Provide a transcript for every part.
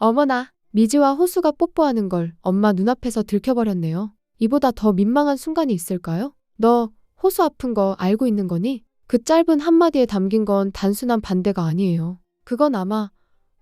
어머나, 미지와 호수가 뽀뽀하는 걸 엄마 눈앞에서 들켜버렸네요. 이보다 더 민망한 순간이 있을까요? 너 호수 아픈 거 알고 있는 거니? 그 짧은 한마디에 담긴 건 단순한 반대가 아니에요. 그건 아마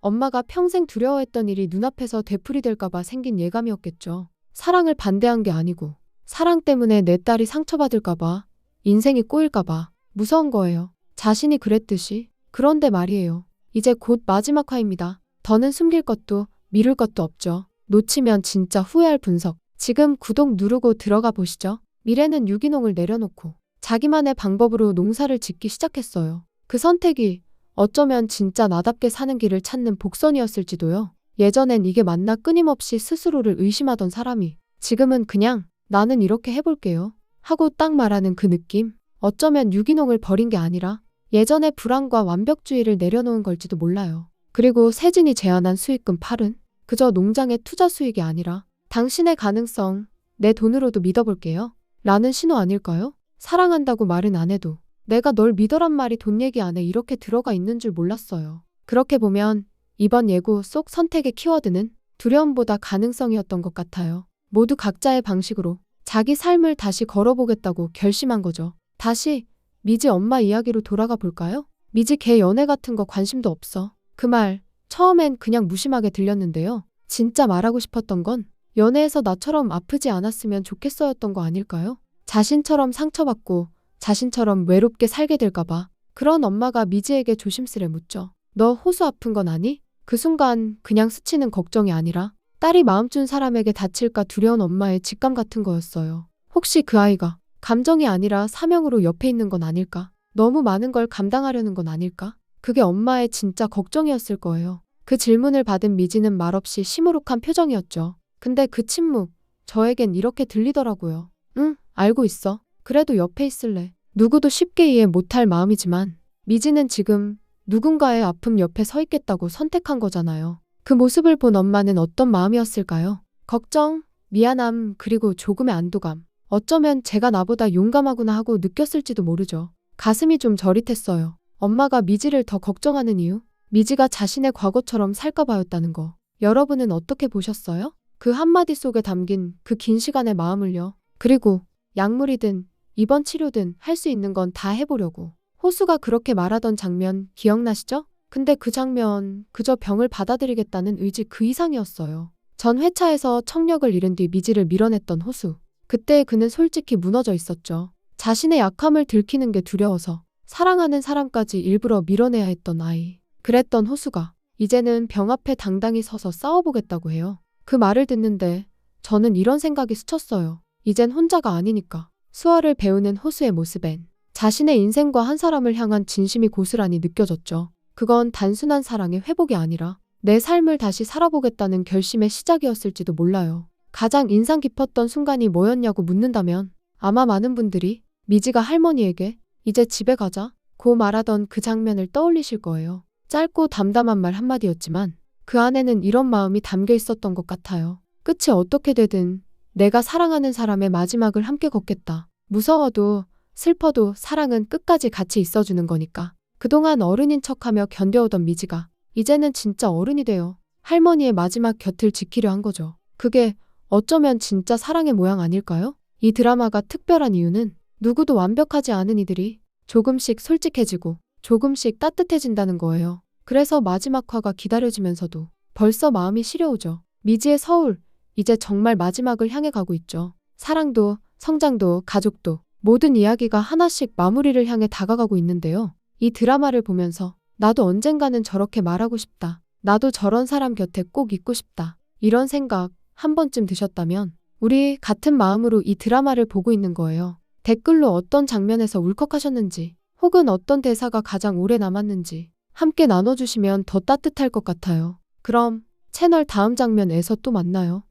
엄마가 평생 두려워했던 일이 눈앞에서 되풀이 될까봐 생긴 예감이었겠죠. 사랑을 반대한 게 아니고 사랑 때문에 내 딸이 상처받을까봐 인생이 꼬일까봐 무서운 거예요. 자신이 그랬듯이. 그런데 말이에요. 이제 곧 마지막 화입니다. 더는 숨길 것도 미룰 것도 없죠. 놓치면 진짜 후회할 분석. 지금 구독 누르고 들어가 보시죠. 미래는 유기농을 내려놓고 자기만의 방법으로 농사를 짓기 시작했어요. 그 선택이 어쩌면 진짜 나답게 사는 길을 찾는 복선이었을지도요. 예전엔 이게 맞나 끊임없이 스스로를 의심하던 사람이 지금은 그냥 나는 이렇게 해볼게요. 하고 딱 말하는 그 느낌. 어쩌면 유기농을 버린 게 아니라 예전의 불안과 완벽주의를 내려놓은 걸지도 몰라요. 그리고 세진이 제안한 수익금 8은 그저 농장의 투자 수익이 아니라 당신의 가능성, 내 돈으로도 믿어볼게요. 라는 신호 아닐까요? 사랑한다고 말은 안 해도 내가 널 믿어란 말이 돈 얘기 안에 이렇게 들어가 있는 줄 몰랐어요. 그렇게 보면 이번 예고 속 선택의 키워드는 두려움보다 가능성이었던 것 같아요. 모두 각자의 방식으로 자기 삶을 다시 걸어보겠다고 결심한 거죠. 다시 미지 엄마 이야기로 돌아가 볼까요? 미지 걔 연애 같은 거 관심도 없어. 그 말 처음엔 그냥 무심하게 들렸는데요. 진짜 말하고 싶었던 건 연애에서 나처럼 아프지 않았으면 좋겠어였던 거 아닐까요? 자신처럼 상처받고 자신처럼 외롭게 살게 될까봐 그런 엄마가 미지에게 조심스레 묻죠. 너 호수 아픈 건 아니? 그 순간 그냥 스치는 걱정이 아니라 딸이 마음 준 사람에게 다칠까 두려운 엄마의 직감 같은 거였어요. 혹시 그 아이가 감정이 아니라 사명으로 옆에 있는 건 아닐까? 너무 많은 걸 감당하려는 건 아닐까? 그게 엄마의 진짜 걱정이었을 거예요. 그 질문을 받은 미지는 말없이 시무룩한 표정이었죠. 근데 그 침묵, 저에겐 이렇게 들리더라고요. 응, 알고 있어. 그래도 옆에 있을래. 누구도 쉽게 이해 못할 마음이지만 미지는 지금 누군가의 아픔 옆에 서 있겠다고 선택한 거잖아요. 그 모습을 본 엄마는 어떤 마음이었을까요? 걱정, 미안함, 그리고 조금의 안도감. 어쩌면 제가 나보다 용감하구나 하고 느꼈을지도 모르죠. 가슴이 좀 저릿했어요. 엄마가 미지를 더 걱정하는 이유? 미지가 자신의 과거처럼 살까봐였다는 거. 여러분은 어떻게 보셨어요? 그 한마디 속에 담긴 그 긴 시간의 마음을요. 그리고 약물이든 입원 치료든 할 수 있는 건 다 해보려고. 호수가 그렇게 말하던 장면 기억나시죠? 근데 그 장면 그저 병을 받아들이겠다는 의지 그 이상이었어요. 전 회차에서 청력을 잃은 뒤 미지를 밀어냈던 호수. 그때 그는 솔직히 무너져 있었죠. 자신의 약함을 들키는 게 두려워서 사랑하는 사람까지 일부러 밀어내야 했던 아이. 그랬던 호수가 이제는 병 앞에 당당히 서서 싸워보겠다고 해요. 그 말을 듣는데 저는 이런 생각이 스쳤어요. 이젠 혼자가 아니니까. 수어를 배우는 호수의 모습엔 자신의 인생과 한 사람을 향한 진심이 고스란히 느껴졌죠. 그건 단순한 사랑의 회복이 아니라 내 삶을 다시 살아보겠다는 결심의 시작이었을지도 몰라요. 가장 인상 깊었던 순간이 뭐였냐고 묻는다면 아마 많은 분들이 미지가 할머니에게 이제 집에 가자 고 말하던 그 장면을 떠올리실 거예요. 짧고 담담한 말 한마디였지만 그 안에는 이런 마음이 담겨 있었던 것 같아요. 끝이 어떻게 되든 내가 사랑하는 사람의 마지막을 함께 걷겠다. 무서워도 슬퍼도 사랑은 끝까지 같이 있어주는 거니까. 그동안 어른인 척하며 견뎌오던 미지가 이제는 진짜 어른이 되어 할머니의 마지막 곁을 지키려 한 거죠. 그게 어쩌면 진짜 사랑의 모양 아닐까요? 이 드라마가 특별한 이유는 누구도 완벽하지 않은 이들이 조금씩 솔직해지고 조금씩 따뜻해진다는 거예요. 그래서 마지막 화가 기다려지면서도 벌써 마음이 시려오죠. 미지의 서울, 이제 정말 마지막을 향해 가고 있죠. 사랑도, 성장도, 가족도, 모든 이야기가 하나씩 마무리를 향해 다가가고 있는데요. 이 드라마를 보면서 나도 언젠가는 저렇게 말하고 싶다. 나도 저런 사람 곁에 꼭 있고 싶다. 이런 생각 한 번쯤 드셨다면 우리 같은 마음으로 이 드라마를 보고 있는 거예요. 댓글로 어떤 장면에서 울컥하셨는지 혹은 어떤 대사가 가장 오래 남았는지 함께 나눠주시면 더 따뜻할 것 같아요. 그럼 채널 다음 장면에서 또 만나요.